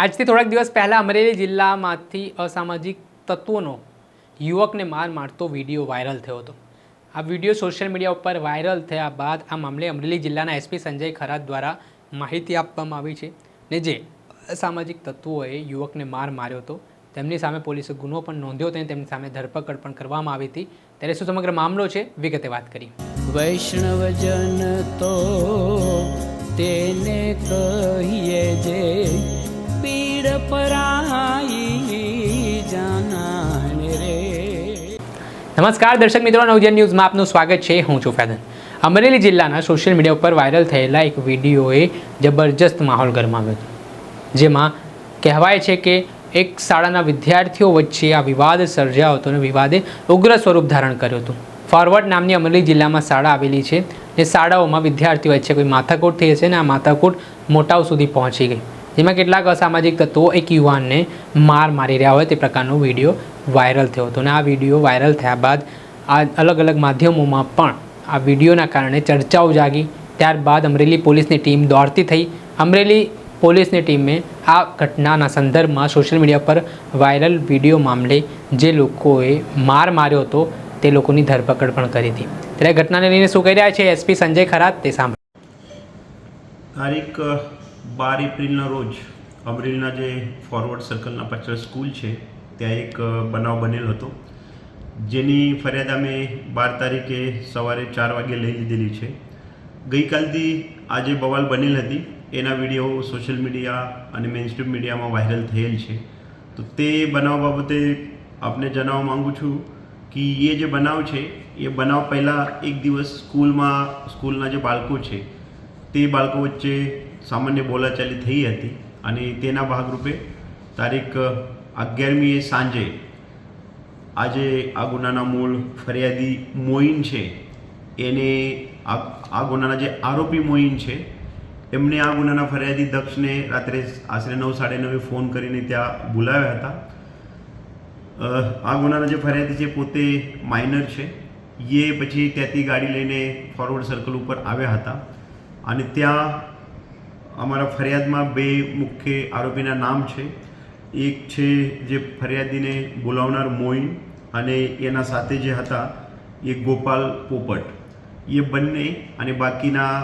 આજથી થોડાક દિવસ પહેલાં અમરેલી જિલ્લામાંથી અસામાજિક તત્વોનો યુવકને માર મારતો વીડિયો વાયરલ થયો હતો. આ વીડિયો સોશિયલ મીડિયા ઉપર વાયરલ થયા બાદ આ મામલે અમરેલી જિલ્લાના એસપી સંજય ખરાત દ્વારા માહિતી આપવામાં આવી છે ને જે અસામાજિક તત્વોએ યુવકને માર માર્યો હતો. તેમની સામે પોલીસે ગુનો પણ નોંધ્યો હતો અને તેમની સામે ધરપકડ પણ કરવામાં આવી હતી. ત્યારે શું સમગ્ર મામલો છે વિગતે વાત કરી. વૈષ્ણવજન તો તેને કહીએ જે નમસ્કાર, દર્શક મિત્રો નવજન ન્યૂઝમાં આપનું સ્વાગત છે. હું છું ફેદન. અમરેલી જિલ્લાના સોશિયલ મીડિયા ઉપર વાયરલ થયેલા એક વિડીયોએ જબરજસ્ત માહોલ ગરમાવ્યો હતો, જેમાં કહેવાય છે કે એક શાળાના વિદ્યાર્થીઓ વચ્ચે આ વિવાદ સર્જાયો હતો અને વિવાદે ઉગ્ર સ્વરૂપ ધારણ કર્યું હતું. ફોરવર્ડ નામની અમરેલી જિલ્લામાં શાળા આવેલી છે ને શાળાઓમાં વિદ્યાર્થીઓ વચ્ચે કોઈ માથાકૂટ થઈ હશે ને આ માથાકૂટ મોટાઓ સુધી પહોંચી ગઈ. જેમાં કેટલાક અસામાજિક તત્વો એક યુવાનને માર મારી રહ્યા હોય તે પ્રકારનો વીડિયો વાયરલ થયો હતો. અને આ વીડિયો વાયરલ થયા બાદ આ અલગ અલગ માધ્યમોમાં પણ આ વિડીયોના કારણે ચર્ચાઓ જાગી. ત્યારબાદ અમરેલી પોલીસની ટીમ દોડતી થઈ. અમરેલી પોલીસની ટીમે આ ઘટનાના સંદર્ભમાં સોશિયલ મીડિયા પર વાયરલ વીડિયો મામલે જે લોકોએ માર માર્યો હતો તે લોકોની ધરપકડ પણ કરી હતી. ત્યારે ઘટનાને લઈને શું કહી રહ્યા છે એસપી સંજય ખરાત તે સાંભળો. તારીખ બાર એપ્રિલના રોજ અમરેલીના જે ફોરવર્ડ સર્કલના પાછળ સ્કૂલ છે, ત્યાં એક બનાવ બનેલો હતો. જેની ફરિયાદ અમે બાર તારીખે સવારે ચાર વાગે લઈ લીધેલી છે. ગઈકાલથી આ જે બવાલ બનેલ હતી, એના વીડિયો સોશિયલ મીડિયા અને મેઇનસ્ટ્રીમ મીડિયામાં વાયરલ થયેલ છે. તો તે બનાવ બાબતે આપને જણાવવા માગું છું કે એ જે બનાવ છે, એ બનાવ પહેલાં એક દિવસ સ્કૂલમાં સ્કૂલના જે બાળકો છે, તે બાળકો વચ્ચે સામાન્ય બોલાચાલી થઈ હતી અને તેના ભાગરૂપે તારીખ અગિયારમીએ સાંજે આજે આ ગુનાના મૂળ ફરિયાદી મોઈન છે. એને આ ગુનાના જે આરોપી મોઈન છે, એમને આ ગુનાના ફરિયાદી દક્ષને રાત્રે આશરે નવ, સાડે નવે ફોન કરીને ત્યાં બોલાવ્યા હતા. આ ગુનાના જે ફરિયાદી છે પોતે માઇનર છે. એ પછી ત્યાંથી ગાડી લઈને ફોરવર્ડ સર્કલ ઉપર આવ્યા હતા અને ત્યાં અમારા ફરિયાદમાં બે મુખ્ય આરોપીના નામ છે. એક છે જે ફરિયાદીને બોલાવનાર મોઈન અને એના સાથે જે હતા એ ગોપાલ પોપટ. એ બંને અને બાકીના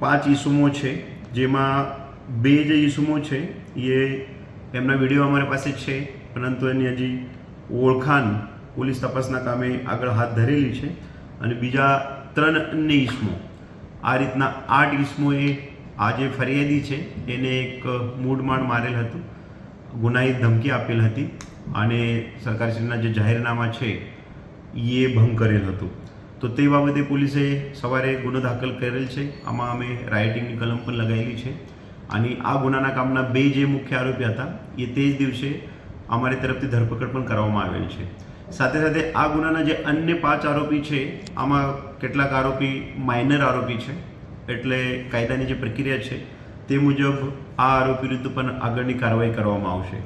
પાંચ ઈસુમો છે, જેમાં બે જે ઈસુમો છે એ એમના વીડિયો અમારી પાસે છે, પરંતુ એની હજી ઓળખાણ પોલીસ તપાસના કામે આગળ હાથ ધરેલી છે. અને બીજા ત્રણ અન્ય ઈસમો. આ રીતના આઠ ઈસમોએ આ જે ફરિયાદી છે, એને એક મૂળમાણ મારેલ હતું ગુનાહિત ધમકી આપેલ હતી અને સરકારશ્રીના જે જાહેરનામા છે એ ભંગ કરેલ હતું. તો તે બાબતે પોલીસે સવારે ગુનો દાખલ કરેલ છે. આમાં અમે રાઇટિંગની કલમ પણ લગાવેલી છે. અને આ ગુનાના કામના બે જે મુખ્ય આરોપી હતા, એ તે જ દિવસે અમારી તરફથી ધરપકડ પણ કરવામાં આવેલ છે. સાથે સાથે આ ગુનાના જે અન્ય પાંચ આરોપી છે, આમાં કેટલાક આરોપી માઇનર આરોપી છે. એટલે કાયદાની જે પ્રક્રિયા છે, તે મુજબ આ આરોપી વિરુદ્ધ પણ આગળની કાર્યવાહી કરવામાં આવશે.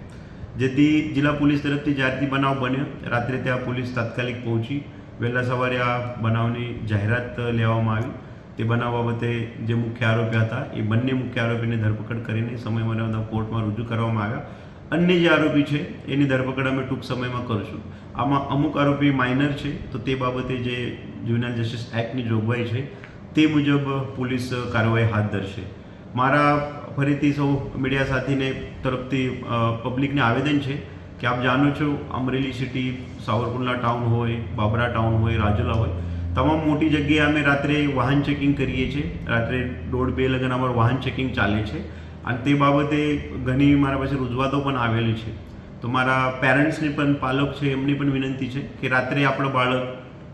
જેથી જિલ્લા પોલીસ તરફથી જ્યારથી બનાવ બન્યો. રાત્રે ત્યાં પોલીસ તાત્કાલિક પહોંચી, વહેલા સવારે આ બનાવની જાહેરાત લેવામાં આવી. તે બનાવ બાબતે જે મુખ્ય આરોપી હતા, એ બંને મુખ્ય આરોપીને ધરપકડ કરીને સમય મર્યાદા કોર્ટમાં રજૂ કરવામાં આવ્યા. અન્ય જે આરોપી છે, એની ધરપકડ અમે ટૂંક સમયમાં કરીશું. આમાં અમુક આરોપી માઇનર છે, તો તે બાબતે જે જ્યુનિયર જસ્ટિસ એક્ટની જોગવાઈ છે તે મુજબ પોલીસ કાર્યવાહી હાથ ધરશે. મારા ફરીથી સૌ મીડિયા સાથીને તરફથી પબ્લિકને આવેદન છે કે આપ જાણો છો, અમરેલી સિટી, સાવરકુંડલા ટાઉન હોય, બાબરા ટાઉન હોય, રાજુલા હોય, તમામ મોટી જગ્યાએ અમે રાત્રે વાહન ચેકિંગ કરીએ છીએ. રાત્રે દોઢ બે લગન અમારું વાહન ચેકિંગ ચાલે છે. અને તે બાબતે ઘણી મારા પાસે રજૂઆતો પણ આવેલી છે. તો મારા પેરેન્ટ્સને પણ, પાલક છે, એમની પણ વિનંતી છે કે રાત્રે આપણો બાળક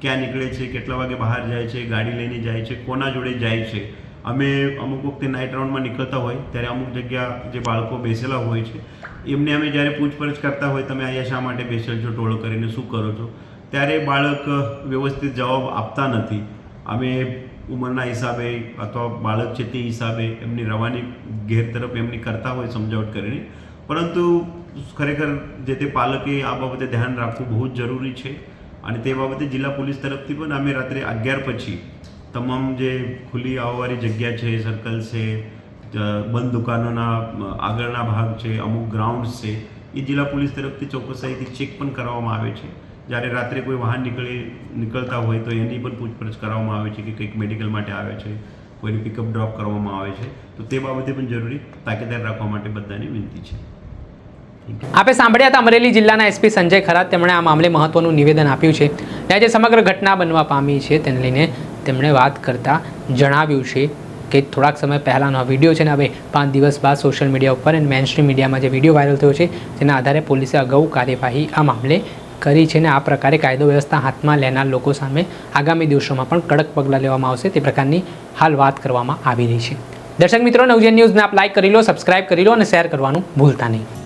ક્યાં નીકળે છે, કેટલા વાગે બહાર જાય છે, ગાડી લઈને જાય છે, કોના જોડે જાય છે. અમે અમુક વખતે નાઇટ રાઉન્ડમાં નીકળતા હોય, ત્યારે અમુક જગ્યા જે બાળકો બેસેલા હોય છે, એમને અમે જ્યારે પૂછપરછ કરતા હોય, તમે અહીંયા શા માટે બેસેલ છો, ટોળો કરીને શું કરો છો? ત્યારે બાળક વ્યવસ્થિત જવાબ આપતા નથી. અમે ઉંમરના હિસાબે અથવા બાળક છે તે હિસાબે એમની રવાની ઘેર તરફ એમની કરતા હોય, સમજાવટ કરીને. પરંતુ ખરેખર જે તે પાલકે આ બાબતે ધ્યાન રાખવું બહુ જ જરૂરી છે. અને તે બાબતે જિલ્લા પોલીસ તરફથી પણ અમે રાત્રે અગિયાર પછી તમામ જે ખુલ્લી આવવાવાળી જગ્યા છે સર્કલ છે બંધ દુકાનોના આગળના ભાગ છે, અમુક ગ્રાઉન્ડ્સ છે, એ જિલ્લા પોલીસ તરફથી ચોકસાઈથી ચેક પણ કરવામાં આવે છે. જ્યારે રાત્રે કોઈ વાહન નીકળી, નીકળતા હોય તો એની પણ પૂછપરછ કરવામાં આવે છે કે કંઈક મેડિકલ માટે આવે છે, કોઈને પિકઅપ ડ્રોપ કરવામાં આવે છે. તો તે બાબતે પણ જરૂરી તાકેદાર રાખવા માટે બધાની વિનંતી છે. આપે સાંભળ્યા હતા અમરેલી જિલ્લાના એસપી સંજય ખરાત. તેમણે આ મામલે મહત્વનું નિવેદન આપ્યું છે. ત્યાં જે સમગ્ર ઘટના બનવા પામી છે તેને લઈને તેમણે વાત કરતાં જણાવ્યું છે કે થોડાક સમય પહેલાંનો આ વીડિયો છે ને હવે પાંચ દિવસ બાદ સોશિયલ મીડિયા ઉપર અને મેઇનસ્ટ્રીમ મીડિયામાં જે વીડિયો વાયરલ થયો છે તેના આધારે પોલીસે અગાઉ કાર્યવાહી આ મામલે કરી છે ને આ પ્રકારે કાયદો વ્યવસ્થા હાથમાં લેનાર લોકો સામે આગામી દિવસોમાં પણ કડક પગલાં લેવામાં આવશે તે પ્રકારની હાલ વાત કરવામાં આવી રહી છે. દર્શક મિત્રો, નવજન ન્યૂઝને આપ લાઇક કરી લો સબસ્ક્રાઇબ કરી લો અને શેર કરવાનું ભૂલતા નહીં.